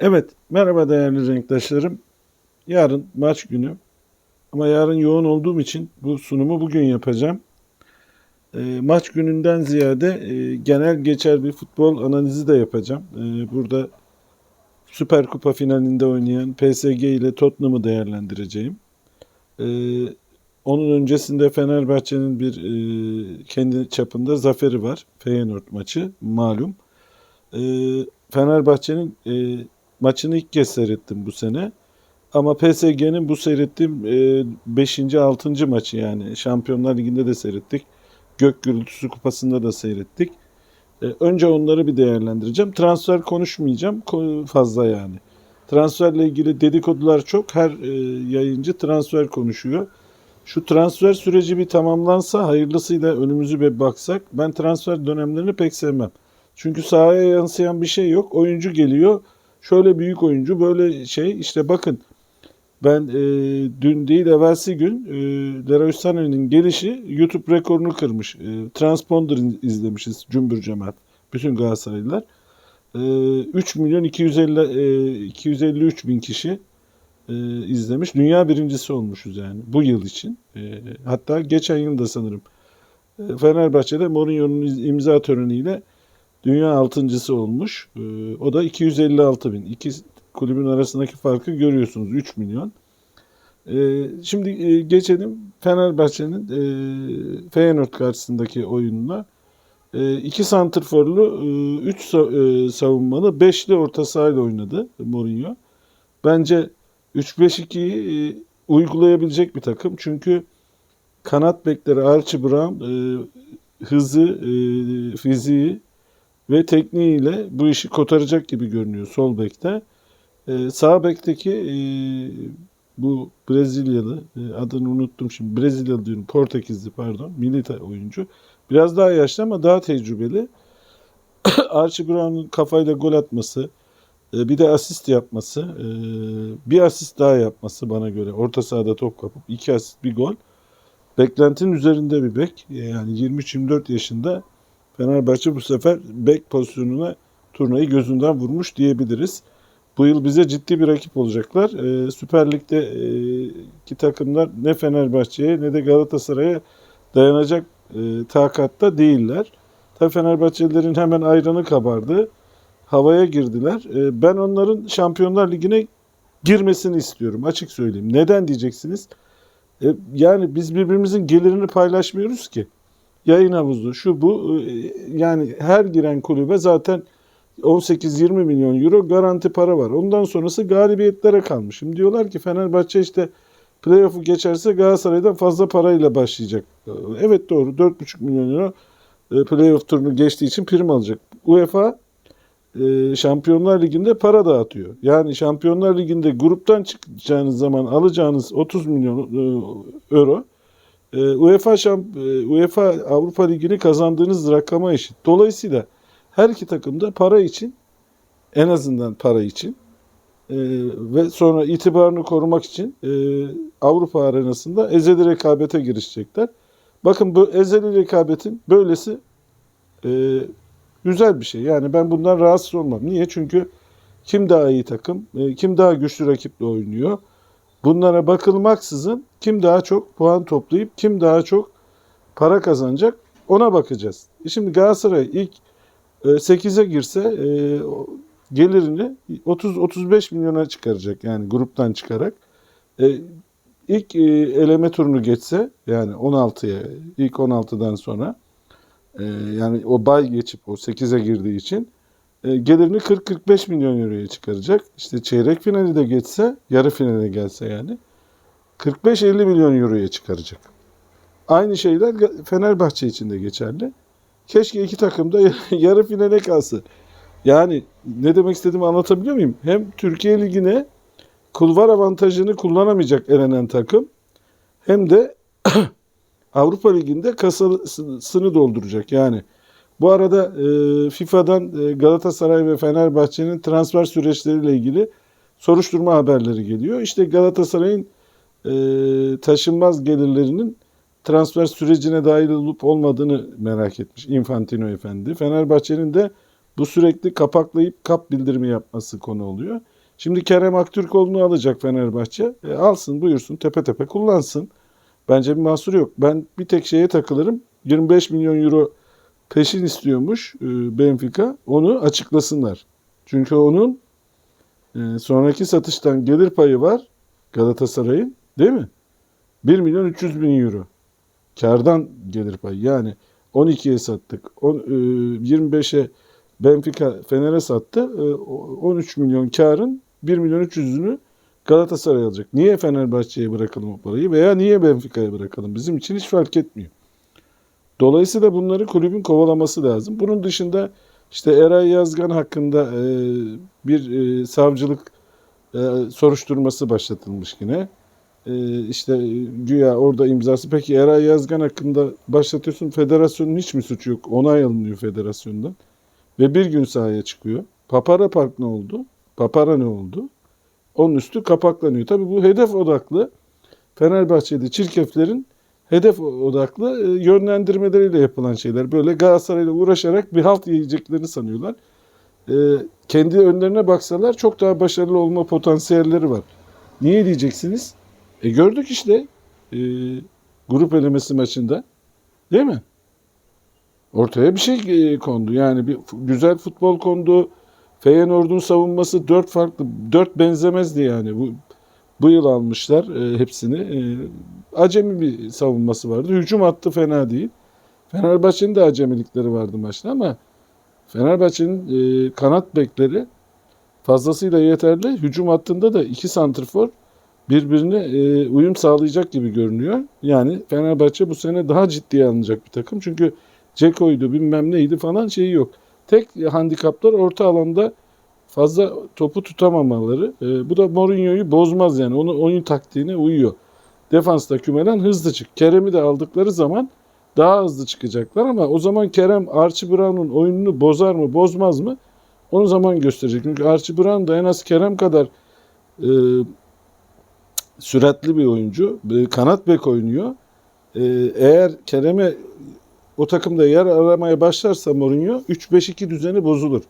Evet, merhaba değerli renktaşlarım. Yarın maç günü. Ama yarın yoğun olduğum için bu sunumu bugün yapacağım. E, maç gününden ziyade e, genel geçer bir futbol analizi de yapacağım. E, burada Süper Kupa finalinde oynayan PSG ile Tottenham'ı değerlendireceğim. E, onun öncesinde Fenerbahçe'nin bir e, kendi çapında zaferi var. Feyenoord maçı malum. E, Fenerbahçe'nin e, maçını ilk kez seyrettim bu sene. Ama PSG'nin bu seyrettiğim 5. 6. maçı yani Şampiyonlar Ligi'nde de seyrettik. Gök Gürültüsü Kupası'nda da seyrettik. E, önce onları bir değerlendireceğim. Transfer konuşmayacağım ko- fazla yani. Transferle ilgili dedikodular çok. Her e, yayıncı transfer konuşuyor. Şu transfer süreci bir tamamlansa hayırlısıyla önümüzü bir baksak. Ben transfer dönemlerini pek sevmem. Çünkü sahaya yansıyan bir şey yok. Oyuncu geliyor. Şöyle büyük oyuncu böyle şey işte bakın ben e, dün değil evvelsi gün e, Leroy Sané'nin gelişi YouTube rekorunu kırmış. E, Transponder izlemişiz cümbür cemaat. Bütün Galatasaraylılar. E, 3 milyon 250 e, 253 bin kişi e, izlemiş. Dünya birincisi olmuşuz yani bu yıl için. E, hatta geçen yıl da sanırım e, Fenerbahçe'de Mourinho'nun imza töreniyle dünya altıncısı olmuş. E, o da 256 bin. İki kulübün arasındaki farkı görüyorsunuz. 3 milyon. E, şimdi e, geçelim Fenerbahçe'nin e, Feyenoord karşısındaki oyununa. E, iki santrforlu, e, üç sa- e, savunmalı, beşli orta sahayla oynadı Mourinho. Bence 3-5-2'yi e, uygulayabilecek bir takım. Çünkü kanat bekleri Archie Brown e, hızı, e, fiziği ve tekniğiyle bu işi kotaracak gibi görünüyor sol bekte. E, sağ bekteki e, bu Brezilyalı e, adını unuttum şimdi Brezilyalı diyorum Portekizli pardon milita oyuncu. Biraz daha yaşlı ama daha tecrübeli. Archie Brown'un kafayla gol atması, e, bir de asist yapması, bir asist daha yapması bana göre orta sahada top kapıp iki asist bir gol. Beklentinin üzerinde bir bek. Yani 23-24 yaşında Fenerbahçe bu sefer bek pozisyonuna turnayı gözünden vurmuş diyebiliriz. Bu yıl bize ciddi bir rakip olacaklar. Ee, Süper Lig'de e, takımlar ne Fenerbahçe'ye ne de Galatasaray'a dayanacak e, takatta değiller. Tabii Fenerbahçelilerin hemen ayranı kabardı. Havaya girdiler. E, ben onların Şampiyonlar Ligi'ne girmesini istiyorum. Açık söyleyeyim. Neden diyeceksiniz? E, yani biz birbirimizin gelirini paylaşmıyoruz ki. Yayın havuzu, şu bu. e, yani her giren kulübe zaten 18-20 milyon euro garanti para var. Ondan sonrası galibiyetlere kalmış. Şimdi diyorlar ki Fenerbahçe işte playoff'u geçerse Galatasaray'dan fazla parayla başlayacak. Evet doğru 4,5 milyon euro e, playoff turunu geçtiği için prim alacak. UEFA e, Şampiyonlar Ligi'nde para dağıtıyor. Yani Şampiyonlar Ligi'nde gruptan çıkacağınız zaman alacağınız 30 milyon euro UEFA şamp e, UEFA Avrupa Ligi'ni kazandığınız rakama eşit. Dolayısıyla her iki takım da para için en azından para için e, ve sonra itibarını korumak için e, Avrupa arenasında ezeli rekabete girişecekler. Bakın bu ezeli rekabetin böylesi e, güzel bir şey. Yani ben bundan rahatsız olmam. Niye? Çünkü kim daha iyi takım, e, kim daha güçlü rakiple oynuyor. Bunlara bakılmaksızın kim daha çok puan toplayıp kim daha çok para kazanacak ona bakacağız. E şimdi Galatasaray ilk 8'e girse e, gelirini 30-35 milyona çıkaracak yani gruptan çıkarak. E, ilk eleme turunu geçse yani 16'ya ilk 16'dan sonra yani o bay geçip o 8'e girdiği için gelirini 40-45 milyon euroya çıkaracak. İşte çeyrek finali de geçse yarı finale gelse yani 45-50 milyon euroya çıkaracak. Aynı şeyler Fenerbahçe için de geçerli. Keşke iki takım da yarı finale kalsın. Yani ne demek istediğimi anlatabiliyor muyum? Hem Türkiye Ligi'ne kulvar avantajını kullanamayacak elenen takım hem de Avrupa Ligi'nde kasasını dolduracak. Yani bu arada e, FIFA'dan e, Galatasaray ve Fenerbahçe'nin transfer süreçleriyle ilgili soruşturma haberleri geliyor. İşte Galatasaray'ın e, taşınmaz gelirlerinin transfer sürecine dahil olup olmadığını merak etmiş Infantino Efendi. Fenerbahçe'nin de Bu sürekli kapaklayıp kap bildirimi yapması konu oluyor. Şimdi Kerem Aktürkoğlu'nu alacak Fenerbahçe. E, alsın buyursun tepe tepe kullansın. Bence bir mahsur yok. Ben bir tek şeye takılırım. 25 milyon euro peşin istiyormuş e, Benfica. Onu açıklasınlar. Çünkü onun e, sonraki satıştan gelir payı var Galatasaray'ın değil mi? 1 milyon 300 bin euro. Kardan gelir payı. Yani 12'ye sattık. On- e, 25'e Benfica Fener'e sattı. E, o- 13 milyon karın 1 milyon 300'ünü Galatasaray alacak. Niye Fenerbahçe'ye bırakalım o parayı veya niye Benfica'ya bırakalım? Bizim için hiç fark etmiyor. Dolayısıyla bunları kulübün kovalaması lazım. Bunun dışında işte Eray Yazgan hakkında e, bir e, savcılık e, soruşturması başlatılmış yine. E, işte güya orada imzası. Peki Eray Yazgan hakkında başlatıyorsun. Federasyonun hiç mi suçu yok? Onay alınıyor federasyondan. Ve bir gün sahaya çıkıyor. Papara Park ne oldu? Papara ne oldu? Onun üstü kapaklanıyor. Tabii bu hedef odaklı Fenerbahçe'de çirkeflerin hedef odaklı e, yönlendirmeleriyle yapılan şeyler. Böyle Galatasaray'la uğraşarak bir halt yiyeceklerini sanıyorlar. E, kendi önlerine baksalar çok daha başarılı olma potansiyelleri var. Niye diyeceksiniz? E gördük işte e, grup elemesi maçında. Değil mi? Ortaya bir şey e, kondu. Yani bir güzel futbol kondu. Feyenoord'un savunması dört farklı, dört benzemezdi yani. Bu bu yıl almışlar e, hepsini. E, acemi bir savunması vardı. Hücum hattı fena değil. Fenerbahçe'nin de acemilikleri vardı maçta ama Fenerbahçe'nin e, kanat bekleri fazlasıyla yeterli. Hücum hattında da iki santrfor birbirine e, uyum sağlayacak gibi görünüyor. Yani Fenerbahçe bu sene daha ciddiye alınacak bir takım. Çünkü Ceko'ydu bilmem neydi falan şeyi yok. Tek handikaplar orta alanda fazla topu tutamamaları. E, bu da Mourinho'yu bozmaz yani. Onun oyun taktiğine uyuyor. Defansta kümelen hızlı çık. Kerem'i de aldıkları zaman daha hızlı çıkacaklar ama o zaman Kerem Archie Brown'un oyununu bozar mı bozmaz mı? Onu zaman gösterecek. Çünkü Archie Brown da en az Kerem kadar e, süratli bir oyuncu. E, kanat bek oynuyor. E, eğer Kerem'e o takımda yer aramaya başlarsa Mourinho 3-5-2 düzeni bozulur.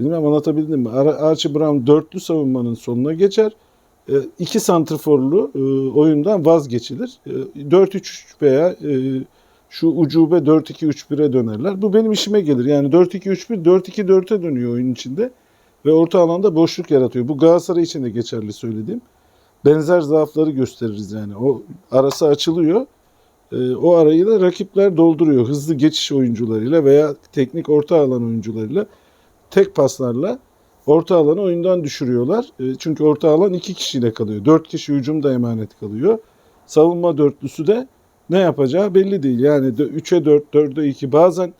Bilmem anlatabildim mi? Ar- Archie Brown dörtlü savunmanın sonuna geçer. E, iki santrforlu e, oyundan vazgeçilir. E, 4-3-3 veya e, şu ucube 4-2-3-1'e dönerler. Bu benim işime gelir. Yani 4-2-3-1 4-2-4'e dönüyor oyun içinde ve orta alanda boşluk yaratıyor. Bu Galatasaray için de geçerli söylediğim. Benzer zaafları gösteririz yani. O arası açılıyor. E, o arayı da rakipler dolduruyor. Hızlı geçiş oyuncularıyla veya teknik orta alan oyuncularıyla tek paslarla orta alanı oyundan düşürüyorlar. E, çünkü orta alan iki kişiyle kalıyor. Dört kişi hücumda emanet kalıyor. Savunma dörtlüsü de ne yapacağı belli değil. Yani 3'e 4, 4'e 2 bazen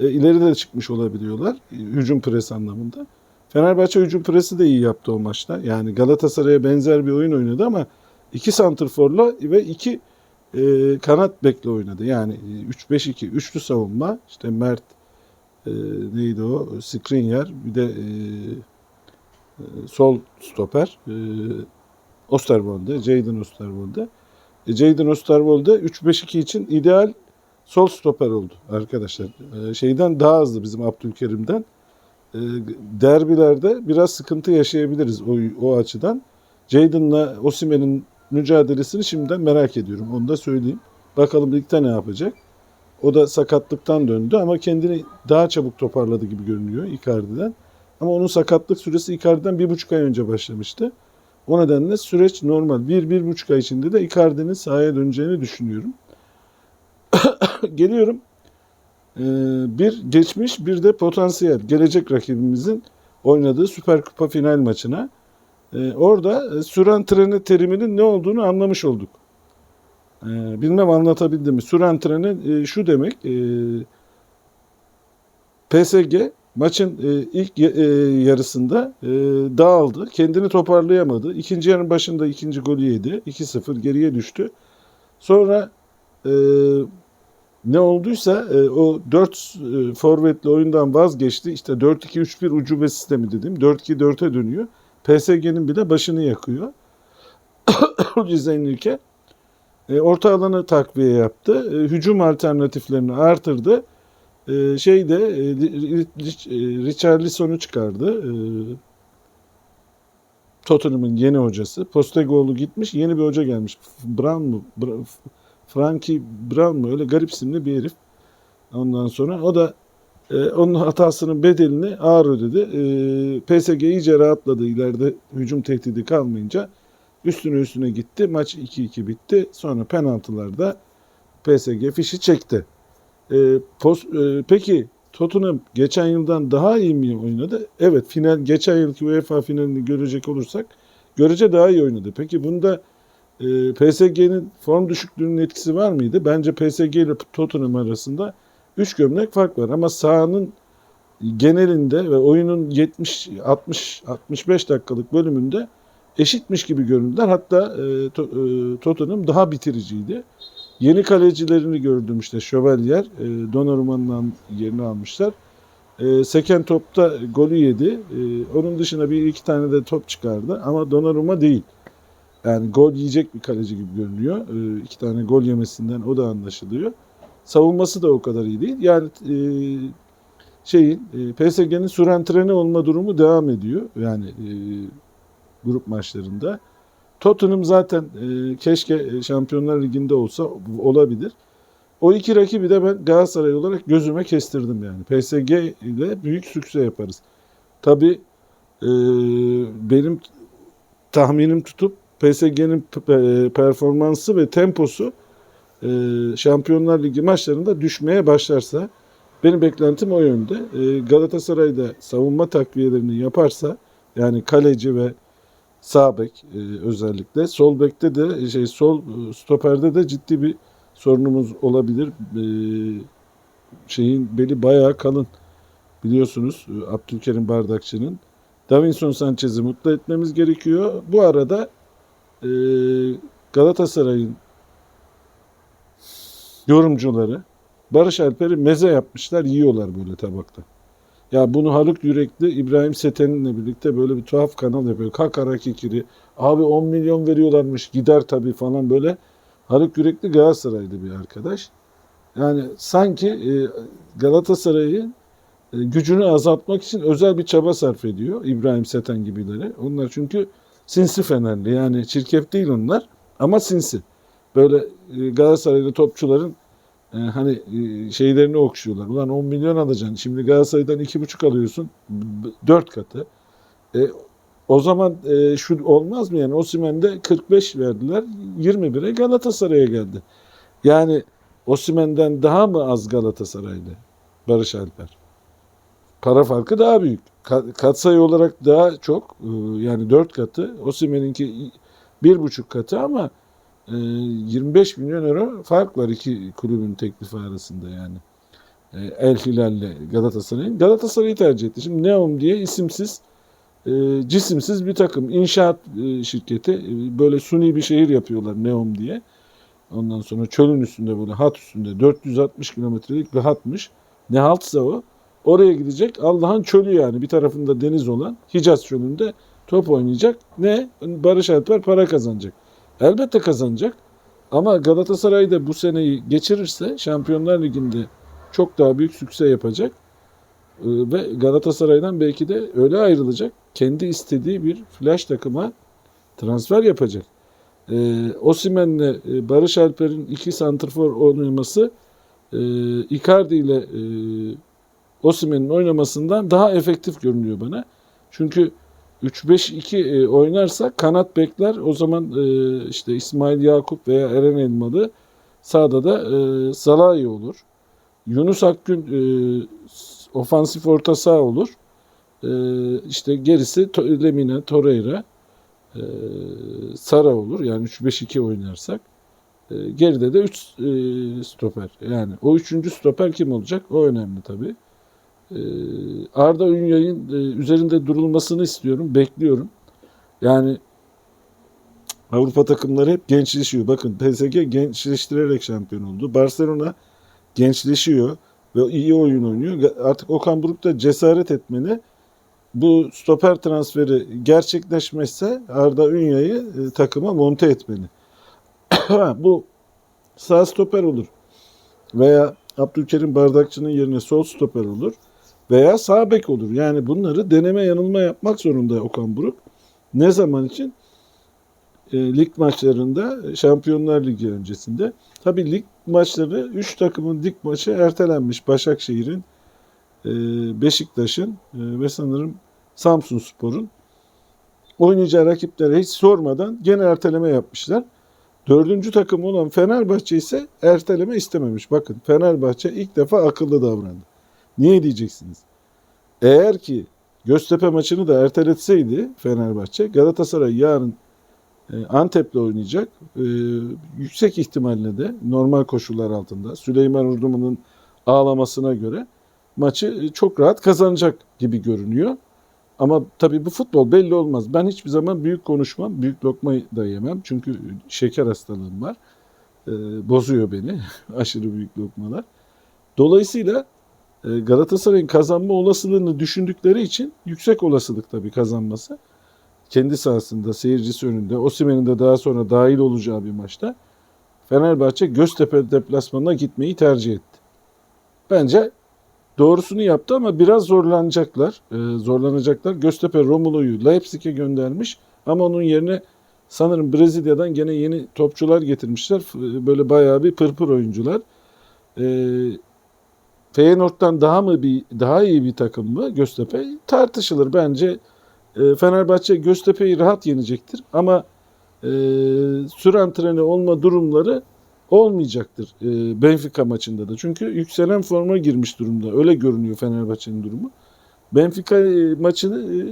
e, ileri de çıkmış olabiliyorlar e, hücum pres anlamında. Fenerbahçe hücum presi de iyi yaptı o maçta. Yani Galatasaray'a benzer bir oyun oynadı ama iki santrforla ve iki e, kanat bekle oynadı. Yani e, 3-5-2 üçlü savunma. İşte Mert e, neydi o? Skriniar bir de e, e, sol stoper e, Osterwolde, Jadon Osterwolde. E, Jadon Osterwolde 3-5-2 için ideal sol stoper oldu arkadaşlar. E, şeyden daha hızlı bizim Abdülkerim'den. E, derbilerde biraz sıkıntı yaşayabiliriz o, o açıdan. Jadon'la Osimhen'in mücadelesini şimdiden merak ediyorum. Onu da söyleyeyim. Bakalım ligde ne yapacak. O da sakatlıktan döndü ama kendini daha çabuk toparladı gibi görünüyor Icardi'den. Ama onun sakatlık süresi Icardi'den bir buçuk ay önce başlamıştı. O nedenle süreç normal. Bir, bir buçuk ay içinde de Icardi'nin sahaya döneceğini düşünüyorum. Geliyorum. Ee, bir geçmiş bir de potansiyel. Gelecek rakibimizin oynadığı Süper Kupa final maçına. Ee, orada e, süren treni teriminin ne olduğunu anlamış olduk. Ee, bilmem anlatabildim mi? Süren treni e, şu demek. E, PSG maçın e, ilk e, yarısında e, dağıldı. Kendini toparlayamadı. İkinci yarının başında ikinci golü yedi. 2-0 geriye düştü. Sonra e, ne olduysa e, o 4 e, forvetli oyundan vazgeçti. İşte 4-2-3-1 ucube sistemi dedim. 4-2-4'e dönüyor. PSG'nin bile başını yakıyor. Cizenilke. E, orta alanı takviye yaptı. E, hücum alternatiflerini artırdı. e, şeyde e, e, Richarlison'u çıkardı. E, Tottenham'ın yeni hocası. Postecoglou gitmiş, yeni bir hoca gelmiş. Brown mu? Bra- Frankie Brown mu? Öyle garip isimli bir herif. Ondan sonra o da e, onun hatasının bedelini ağır ödedi. E, PSG iyice rahatladı ileride hücum tehdidi kalmayınca. Üstüne üstüne gitti. Maç 2-2 bitti. Sonra penaltılarda PSG fişi çekti. E, pos- e, peki Tottenham geçen yıldan daha iyi mi oynadı? Evet final geçen yılki UEFA finalini görecek olursak görece daha iyi oynadı. Peki bunda e, PSG'nin form düşüklüğünün etkisi var mıydı? Bence PSG ile Tottenham arasında 3 gömlek fark var ama sahanın genelinde ve oyunun 70 60 65 dakikalık bölümünde eşitmiş gibi göründüler. Hatta e, To- e, Tottenham daha bitiriciydi. Yeni kalecilerini gördüm işte Şövalyer, e, Donnarumma'nın yerini almışlar. E, seken topta golü yedi. E, onun dışında bir iki tane de top çıkardı ama Donnarumma değil. Yani gol yiyecek bir kaleci gibi görünüyor. E, iki tane gol yemesinden o da anlaşılıyor. Savunması da o kadar iyi değil. Yani e, şeyin e, PSG'nin süren treni olma durumu devam ediyor. Yani e, grup maçlarında. Tottenham zaten e, keşke e, Şampiyonlar Ligi'nde olsa olabilir. O iki rakibi de ben Galatasaray olarak gözüme kestirdim yani. PSG ile büyük sükse yaparız. Tabii e, benim tahminim tutup PSG'nin e, performansı ve temposu e, Şampiyonlar Ligi maçlarında düşmeye başlarsa benim beklentim o yönde. E, Galatasaray da savunma takviyelerini yaparsa yani kaleci ve sağ bek e, özellikle sol bekte de şey sol e, stoperde de ciddi bir sorunumuz olabilir. E, şeyin beli bayağı kalın. Biliyorsunuz e, Abdülkerim Bardakçı'nın Davinson Sanchez'i mutlu etmemiz gerekiyor. Bu arada e, Galatasaray'ın yorumcuları Barış Alper'i meze yapmışlar, yiyorlar böyle tabakta. Ya bunu Haluk Yürekli İbrahim Seten'le birlikte böyle bir tuhaf kanal yapıyor. Kakara kikiri. Abi 10 milyon veriyorlarmış gider tabii falan böyle. Haluk Yürekli Galatasaraylı bir arkadaş. Yani sanki e, Galatasaray'ın e, gücünü azaltmak için özel bir çaba sarf ediyor İbrahim Seten gibileri. Onlar çünkü sinsi Fenerli yani çirkef değil onlar ama sinsi. Böyle e, Galatasaraylı topçuların e, hani e, şeylerini okşuyorlar. Ulan 10 milyon alacaksın. Şimdi Galatasaray'dan 2,5 alıyorsun. 4 katı. E, o zaman e, şu olmaz mı yani? Osimhen'de 45 verdiler. 21'e Galatasaray'a geldi. Yani Osimhen'den daha mı az Galatasaraylı Barış Alper? Para farkı daha büyük. Ka- Katsayı olarak daha çok. e, Yani 4 katı. Osimhen'inki 1,5 katı ama 25 milyon euro fark var iki kulübün teklifi arasında yani. E, El Hilal'le Galatasaray'ın. Galatasaray'ı tercih etti. Şimdi Neom diye isimsiz e, cisimsiz bir takım. inşaat e, şirketi. E, böyle suni bir şehir yapıyorlar Neom diye. Ondan sonra çölün üstünde böyle hat üstünde 460 kilometrelik bir hatmış. Ne haltsa o. Oraya gidecek Allah'ın çölü yani. Bir tarafında deniz olan Hicaz çölünde top oynayacak. Ne? Barış Alper para kazanacak. Elbette kazanacak. Ama Galatasaray da bu seneyi geçirirse Şampiyonlar Ligi'nde çok daha büyük sükse yapacak. Ee, Ve Galatasaray'dan belki de öyle ayrılacak. Kendi istediği bir flash takıma transfer yapacak. Ee, e, Barış Alper'in iki santrfor oynaması e, Icardi ile e, Osimhen'in oynamasından daha efektif görünüyor bana. Çünkü 3-5-2 e, oynarsa kanat bekler o zaman e, işte İsmail Yakup veya Eren Elmalı sağda da e, Salahi olur. Yunus Akgün ofansif orta saha olur. İşte gerisi Lemina, Torreira, Sara olur. Yani 3-5-2 oynarsak. Geride de 3 e, stoper. Yani o üçüncü stoper kim olacak? O önemli tabii. E, Arda Ünyay'ın e, üzerinde durulmasını istiyorum. Bekliyorum. Yani Avrupa takımları hep gençleşiyor. Bakın PSG gençleştirerek şampiyon oldu. Barcelona gençleşiyor ve iyi oyun oynuyor. Artık Okan Buruk da cesaret etmeli. Bu stoper transferi gerçekleşmezse Arda Ünya'yı e, takıma monte etmeli. Bu sağ stoper olur. Veya Abdülkerim Bardakçı'nın yerine sol stoper olur veya sağ bek olur. Yani bunları deneme yanılma yapmak zorunda Okan Buruk. Ne zaman için? E, lig maçlarında Şampiyonlar Ligi öncesinde. Tabii lig maçları 3 takımın lig maçı ertelenmiş. Başakşehir'in, e, Beşiktaş'ın e, ve sanırım Samsun Spor'un oynayacağı rakiplere hiç sormadan gene erteleme yapmışlar. Dördüncü takım olan Fenerbahçe ise erteleme istememiş. Bakın Fenerbahçe ilk defa akıllı davrandı. Niye diyeceksiniz? Eğer ki Göztepe maçını da erteletseydi Fenerbahçe Galatasaray yarın e, Antep'le oynayacak. E, yüksek ihtimalle de normal koşullar altında Süleyman Urdumu'nun ağlamasına göre maçı e, çok rahat kazanacak gibi görünüyor. Ama tabii bu futbol belli olmaz. Ben hiçbir zaman büyük konuşmam. Büyük lokmayı da yemem. Çünkü şeker hastalığım var. E, bozuyor beni aşırı büyük lokmalar. Dolayısıyla Galatasaray'ın kazanma olasılığını düşündükleri için yüksek olasılık tabii kazanması. Kendi sahasında, seyircisi önünde, Osimhen'in de daha sonra dahil olacağı bir maçta Fenerbahçe Göztepe deplasmanına gitmeyi tercih etti. Bence doğrusunu yaptı ama biraz zorlanacaklar. Ee, zorlanacaklar. Göztepe Romulo'yu Leipzig'e göndermiş ama onun yerine sanırım Brezilya'dan gene yeni topçular getirmişler. F- Böyle bayağı bir pırpır oyuncular. Ee, Feyenoord'dan daha mı bir daha iyi bir takım mı Göztepe tartışılır bence. E, Fenerbahçe Göztepe'yi rahat yenecektir ama e, süre antrenörü olma durumları olmayacaktır e, Benfica maçında da. Çünkü yükselen forma girmiş durumda. Öyle görünüyor Fenerbahçe'nin durumu. Benfica e, maçını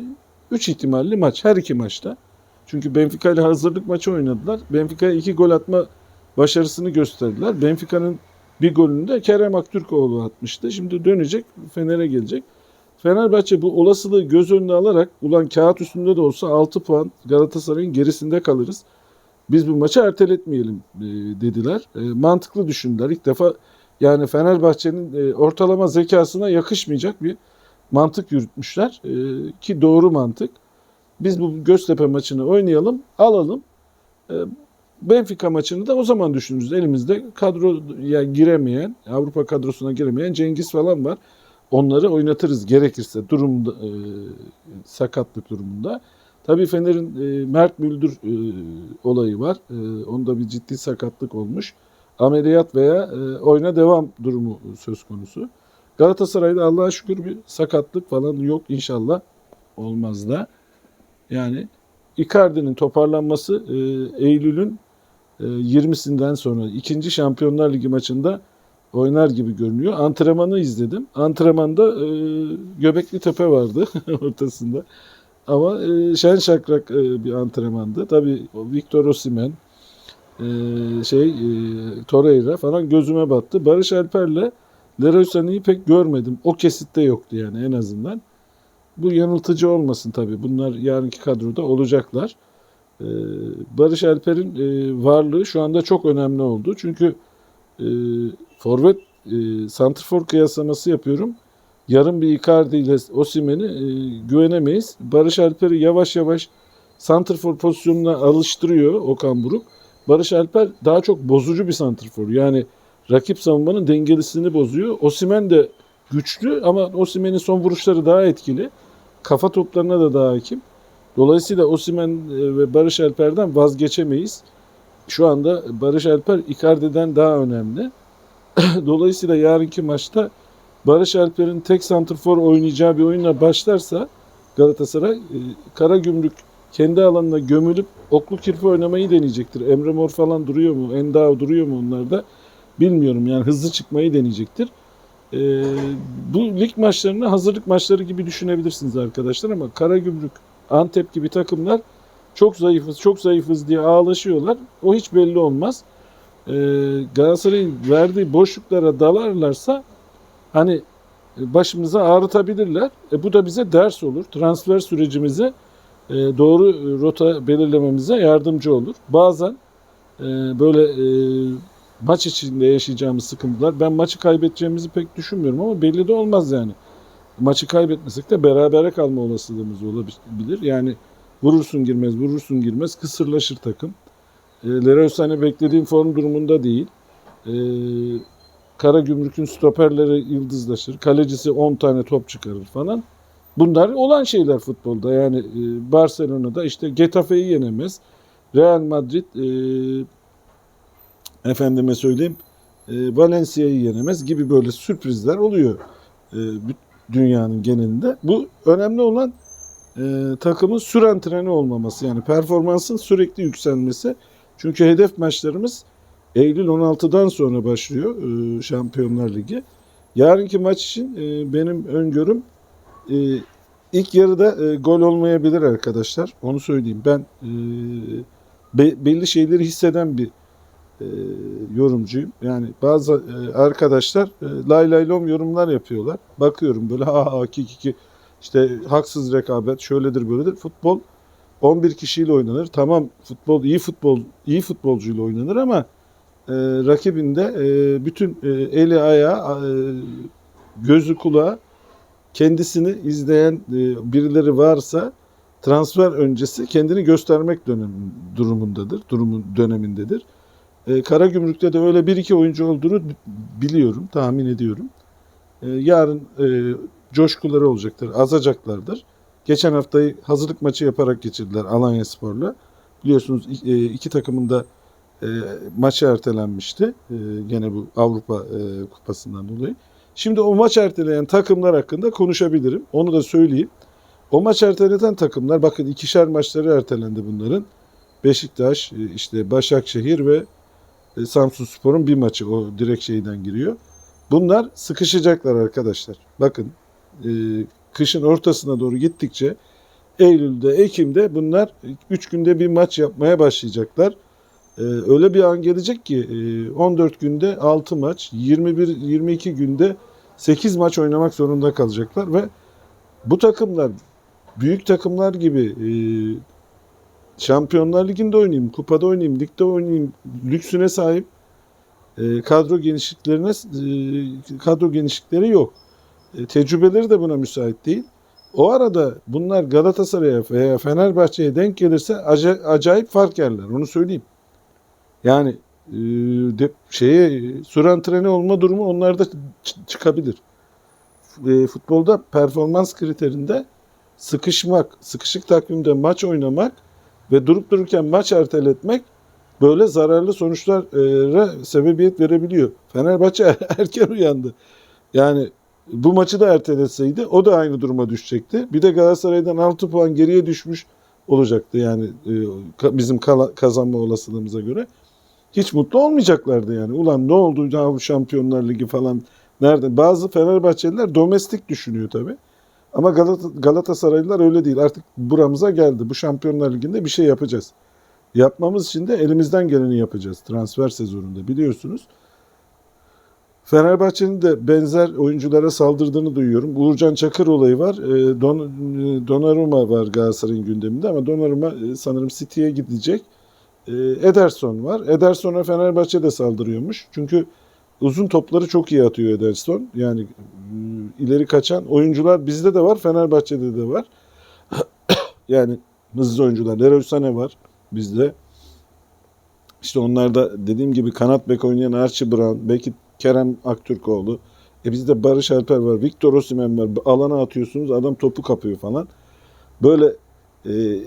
3 ihtimalli maç her iki maçta. Çünkü Benfica ile hazırlık maçı oynadılar. Benfica'ya iki gol atma başarısını gösterdiler. Benfica'nın bir golünü de Kerem Aktürkoğlu atmıştı. Şimdi dönecek Fener'e gelecek. Fenerbahçe bu olasılığı göz önüne alarak ulan kağıt üstünde de olsa 6 puan Galatasaray'ın gerisinde kalırız. Biz bu maçı erteletmeyelim e, dediler. E, mantıklı düşündüler. İlk defa yani Fenerbahçe'nin e, ortalama zekasına yakışmayacak bir mantık yürütmüşler. Ki doğru mantık. Biz bu Göztepe maçını oynayalım, alalım. Benfica maçını da o zaman düşünürüz. Elimizde kadroya giremeyen, Avrupa kadrosuna giremeyen Cengiz falan var. Onları oynatırız gerekirse durumda e, sakatlık durumunda. Tabii Fener'in e, Mert Müldür e, olayı var. E, onda bir ciddi sakatlık olmuş. Ameliyat veya e, oyuna devam durumu söz konusu. Galatasaray'da Allah'a şükür bir sakatlık falan yok inşallah. Olmaz da. Yani Icardi'nin toparlanması e, Eylül'ün 20'sinden sonra ikinci Şampiyonlar Ligi maçında oynar gibi görünüyor. Antrenmanı izledim. Antrenmanda e, Göbekli Tepe vardı ortasında. Ama e, şen şakrak e, bir antrenmandı. Tabii Victor Osimhen, e, şey e, Torreira falan gözüme battı. Barış Alper'le Leroy Sané'yi pek görmedim. O kesitte yoktu yani en azından. Bu yanıltıcı olmasın tabii. Bunlar yarınki kadroda olacaklar. Ee, Barış Alper'in e, varlığı şu anda çok önemli oldu. Çünkü e, forvet e, santrfor kıyaslaması yapıyorum. Yarın bir Icardi ile Osimhen'i güvenemeyiz. Barış Alper'i yavaş yavaş santrfor pozisyonuna alıştırıyor Okan Buruk. Barış Alper daha çok bozucu bir santrfor. Yani rakip savunmanın dengelisini bozuyor. Osimhen de güçlü ama Osimhen'in son vuruşları daha etkili. Kafa toplarına da daha hakim. Dolayısıyla Osimhen e, ve Barış Alper'den vazgeçemeyiz. Şu anda Barış Alper Icardi'den daha önemli. Dolayısıyla yarınki maçta Barış Alper'in tek santrfor oynayacağı bir oyunla başlarsa Galatasaray e, Karagümrük kendi alanına gömülüp oklu kirpi oynamayı deneyecektir. Emre Mor falan duruyor mu? Endao duruyor mu onlarda? Bilmiyorum yani hızlı çıkmayı deneyecektir. Ee, bu lig maçlarını hazırlık maçları gibi düşünebilirsiniz arkadaşlar ama Karagümrük, Antep gibi takımlar çok zayıfız, çok zayıfız diye ağlaşıyorlar. O hiç belli olmaz. Ee, Galatasaray'ın verdiği boşluklara dalarlarsa hani e, başımıza ağrıtabilirler. E, bu da bize ders olur. Transfer sürecimize e, doğru e, rota belirlememize yardımcı olur. Bazen e, böyle e, maç içinde yaşayacağımız sıkıntılar. Ben maçı kaybedeceğimizi pek düşünmüyorum ama belli de olmaz yani. Maçı kaybetmesek de berabere kalma olasılığımız olabilir. Yani vurursun girmez, vurursun girmez kısırlaşır takım. E, Leroy Sané beklediğim form durumunda değil. E, Karagümrük'ün stoperleri yıldızlaşır. Kalecisi 10 tane top çıkarır falan. Bunlar olan şeyler futbolda. Yani e, Barcelona'da işte Getafe'yi yenemez. Real Madrid e, efendime söyleyeyim e, Valencia'yı yenemez gibi böyle sürprizler oluyor e, dünyanın genelinde. Bu önemli olan e, takımın süren treni olmaması yani performansın sürekli yükselmesi. Çünkü hedef maçlarımız Eylül 16'dan sonra başlıyor e, Şampiyonlar Ligi. Yarınki maç için e, benim öngörüm e, ilk yarıda e, gol olmayabilir arkadaşlar. Onu söyleyeyim. Ben e, be- belli şeyleri hisseden bir e, yorumcuyum. Yani bazı e, arkadaşlar e, lay lay lom yorumlar yapıyorlar. Bakıyorum böyle ha ha ki ki işte haksız rekabet şöyledir böyledir. Futbol 11 kişiyle oynanır. Tamam futbol iyi futbol iyi futbolcuyla oynanır ama e, rakibinde e, bütün e, eli ayağı e, gözü kulağı kendisini izleyen e, birileri varsa transfer öncesi kendini göstermek dönem, durumundadır. Durumun dönemindedir. E, Karagümrük'te de öyle bir iki oyuncu olduğunu biliyorum, tahmin ediyorum. E, yarın e, coşkuları olacaktır, azacaklardır. Geçen haftayı hazırlık maçı yaparak geçirdiler Alanya Spor'la. Biliyorsunuz i- e, iki takımın da e, maçı ertelenmişti. E, gene bu Avrupa e, Kupası'ndan dolayı. Şimdi o maç erteleyen takımlar hakkında konuşabilirim. Onu da söyleyeyim. O maç erteleten takımlar bakın ikişer maçları ertelendi bunların. Beşiktaş, e, işte Başakşehir ve e, Samsunspor'un bir maçı o direkt şeyden giriyor. Bunlar sıkışacaklar arkadaşlar. Bakın e, kışın ortasına doğru gittikçe Eylül'de, Ekim'de bunlar 3 günde bir maç yapmaya başlayacaklar. E, öyle bir an gelecek ki e, 14 günde 6 maç, 21-22 günde 8 maç oynamak zorunda kalacaklar ve bu takımlar büyük takımlar gibi e, Şampiyonlar Ligi'nde oynayayım, kupada oynayayım, ligde oynayayım lüksüne sahip e, kadro genişliklerine e, kadro genişlikleri yok. E, tecrübeleri de buna müsait değil. O arada bunlar Galatasaray'a veya Fenerbahçe'ye denk gelirse aca- acayip fark yerler. Onu söyleyeyim. Yani e, de, şeye süren treni olma durumu onlarda çıkabilir. E, futbolda performans kriterinde sıkışmak, sıkışık takvimde maç oynamak ve durup dururken maç erteletmek böyle zararlı sonuçlara sebebiyet verebiliyor. Fenerbahçe erken uyandı. Yani bu maçı da erteletseydi o da aynı duruma düşecekti. Bir de Galatasaray'dan 6 puan geriye düşmüş olacaktı yani e, bizim kazanma olasılığımıza göre. Hiç mutlu olmayacaklardı yani. Ulan ne oldu ya bu Şampiyonlar Ligi falan nerede? Bazı Fenerbahçeliler domestik düşünüyor tabii. Ama Galata- Galatasaraylılar öyle değil. Artık buramıza geldi. Bu Şampiyonlar Ligi'nde bir şey yapacağız. Yapmamız için de elimizden geleni yapacağız transfer sezonunda biliyorsunuz. Fenerbahçe'nin de benzer oyunculara saldırdığını duyuyorum. Uğurcan Çakır olayı var. E, Don, Donnarumma var Galatasaray'ın gündeminde ama Donnarumma e, sanırım City'ye gidecek. E, Ederson var. Ederson'a Fenerbahçe de saldırıyormuş. Çünkü uzun topları çok iyi atıyor Ederson. Yani e, ileri kaçan oyuncular bizde de var, Fenerbahçe'de de var. yani hızlı oyuncular. Leroy Sané var bizde. İşte onlarda dediğim gibi kanat bek oynayan Archie Brown, belki Kerem Aktürkoğlu. E bizde Barış Alper var, Victor Osimhen var. Alana atıyorsunuz adam topu kapıyor falan. Böyle e,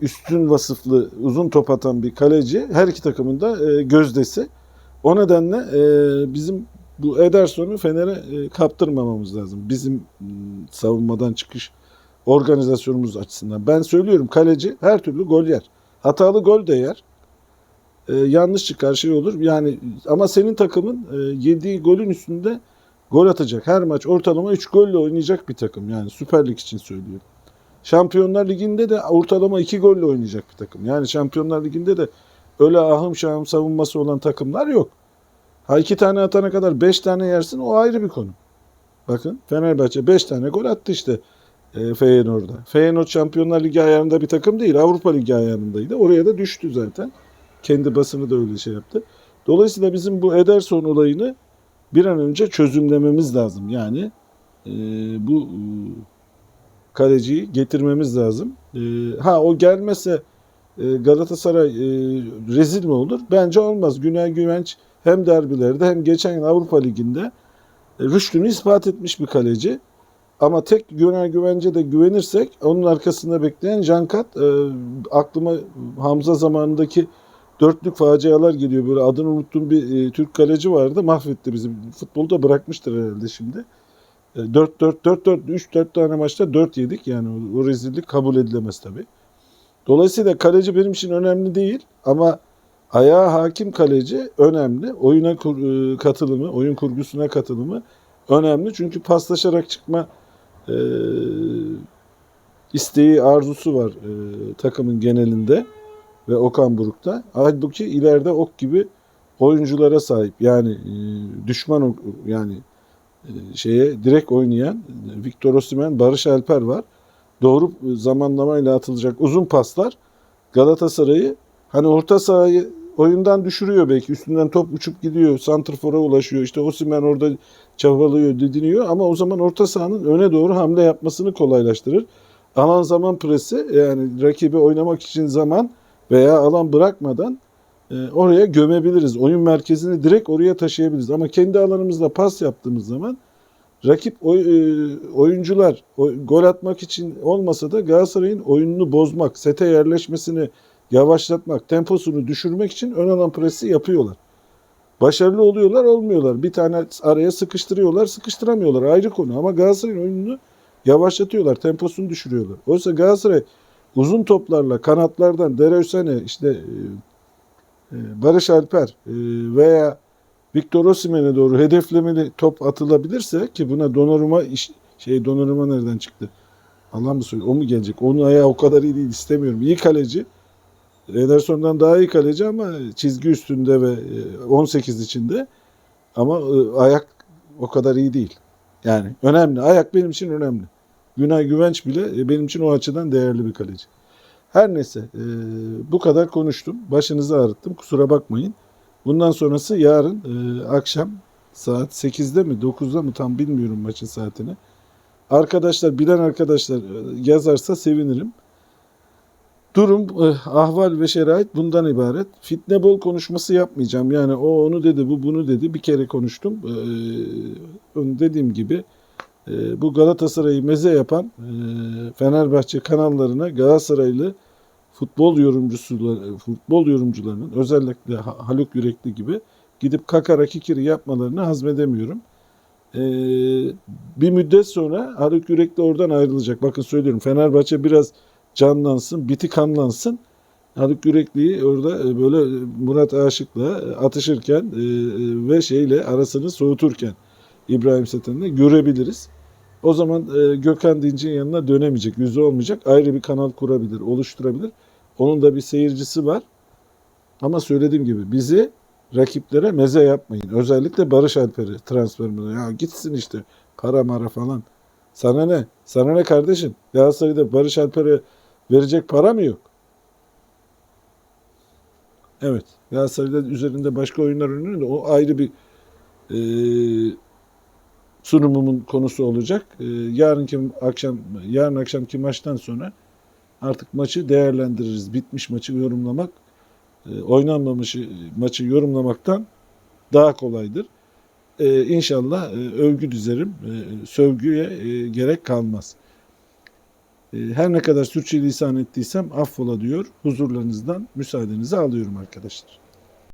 üstün vasıflı, uzun top atan bir kaleci her iki takımın da e, gözdesi. O nedenle e, bizim bu Ederson'u Fener'e e, kaptırmamamız lazım. Bizim m, savunmadan çıkış organizasyonumuz açısından. Ben söylüyorum kaleci her türlü gol yer. Hatalı gol de yer. E, yanlış çıkar şey olur. Yani ama senin takımın e, yediği golün üstünde gol atacak. Her maç ortalama 3 golle oynayacak bir takım. Yani Süper Lig için söylüyorum. Şampiyonlar Ligi'nde de ortalama 2 golle oynayacak bir takım. Yani Şampiyonlar Ligi'nde de öyle ahım şahım savunması olan takımlar yok. Ha iki tane atana kadar 5 tane yersin o ayrı bir konu. Bakın Fenerbahçe 5 tane gol attı işte e, Feyenoord'a. Feyenoord Şampiyonlar Ligi ayarında bir takım değil. Avrupa Ligi ayarındaydı. Oraya da düştü zaten. Kendi basını da öyle şey yaptı. Dolayısıyla bizim bu Ederson olayını bir an önce çözümlememiz lazım. Yani e, bu e, kaleciyi getirmemiz lazım. E, ha o gelmese Galatasaray e, rezil mi olur? Bence olmaz. Güney Güvenç hem derbilerde hem geçen yıl Avrupa Ligi'nde e, rüştünü ispat etmiş bir kaleci. Ama tek Güner Güvence de güvenirsek onun arkasında bekleyen Cankat e, aklıma Hamza zamanındaki dörtlük facialar geliyor. Böyle adını unuttuğum bir e, Türk kaleci vardı. Mahvetti bizim. Futbolu da bırakmıştır herhalde şimdi. E, 4-4-4-4 3-4 tane maçta 4 yedik. Yani o rezillik kabul edilemez tabii. Dolayısıyla kaleci benim için önemli değil ama ayağa hakim kaleci önemli. Oyuna e, katılımı, oyun kurgusuna katılımı önemli. Çünkü paslaşarak çıkma e, isteği, arzusu var e, takımın genelinde ve Okan Buruk'ta. Halbuki ileride ok gibi oyunculara sahip. Yani e, düşman yani e, şeye direkt oynayan Victor Osimhen, Barış Alper var. Doğru zamanlamayla atılacak uzun paslar Galatasaray'ı hani orta sahayı oyundan düşürüyor belki. Üstünden top uçup gidiyor. Santrfor'a ulaşıyor. İşte Osimhen orada çabalıyor, didiniyor ama o zaman orta sahanın öne doğru hamle yapmasını kolaylaştırır. Alan zaman presi yani rakibi oynamak için zaman veya alan bırakmadan e, oraya gömebiliriz. Oyun merkezini direkt oraya taşıyabiliriz. Ama kendi alanımızda pas yaptığımız zaman rakip e, oyuncular gol atmak için olmasa da Galatasaray'ın oyununu bozmak, sete yerleşmesini yavaşlatmak, temposunu düşürmek için ön alan presi yapıyorlar. Başarılı oluyorlar, olmuyorlar. Bir tane araya sıkıştırıyorlar, sıkıştıramıyorlar. Ayrı konu ama Galatasaray'ın oyununu yavaşlatıyorlar, temposunu düşürüyorlar. Oysa Galatasaray uzun toplarla kanatlardan Dereusene, işte e, e, Barış Alper veya Victor Osimhen'e doğru hedeflemeli top atılabilirse ki buna Donnarumma iş, şey Donnarumma nereden çıktı? Allah mı söylüyor? O mu gelecek? Onun ayağı o kadar iyi değil istemiyorum. İyi kaleci. Ederson'dan daha iyi kaleci ama çizgi üstünde ve e, 18 içinde. Ama e, ayak o kadar iyi değil. Yani önemli. Ayak benim için önemli. Günay Güvenç bile e, benim için o açıdan değerli bir kaleci. Her neyse e, bu kadar konuştum. Başınızı ağrıttım. Kusura bakmayın. Bundan sonrası yarın e, akşam saat 8'de mi 9'da mı tam bilmiyorum maçın saatini. Arkadaşlar bilen arkadaşlar e, yazarsa sevinirim. Durum, e, ahval ve şerait bundan ibaret. Fitne bol konuşması yapmayacağım. Yani o onu dedi, bu bunu dedi. Bir kere konuştum. E, onu dediğim gibi e, bu Galatasaray'ı meze yapan Fenerbahçe kanallarına Galatasaraylı futbol yorumcusu futbol yorumcularının özellikle Ha- Haluk Yürekli gibi gidip kakara kikiri yapmalarını hazmedemiyorum. Ee, bir müddet sonra Haluk Yürekli oradan ayrılacak. Bakın söylüyorum Fenerbahçe biraz canlansın, biti kanlansın. Haluk Yürekli'yi orada e, böyle Murat Aşık'la atışırken e, e, ve şeyle arasını soğuturken İbrahim Seten'le görebiliriz. O zaman e, Gökhan Dinç'in yanına dönemeyecek, yüzü olmayacak. Ayrı bir kanal kurabilir, oluşturabilir. Onun da bir seyircisi var. Ama söylediğim gibi bizi rakiplere meze yapmayın. Özellikle Barış Alper'i transferine. Ya gitsin işte para mara falan. Sana ne? Sana ne kardeşim? Galatasaray'da Barış Alper'e verecek para mı yok? Evet. Galatasaray'da üzerinde başka oyunlar oynanıyor da o ayrı bir e, sunumumun konusu olacak. E, yarınki akşam yarın akşamki maçtan sonra artık maçı değerlendiririz. Bitmiş maçı yorumlamak e, oynanmamış maçı yorumlamaktan daha kolaydır. E, inşallah e, övgü dizerim. E, sövgüye e, gerek kalmaz. E, her ne kadar sürçülisan ettiysem affola diyor. Huzurlarınızdan müsaadenizi alıyorum arkadaşlar.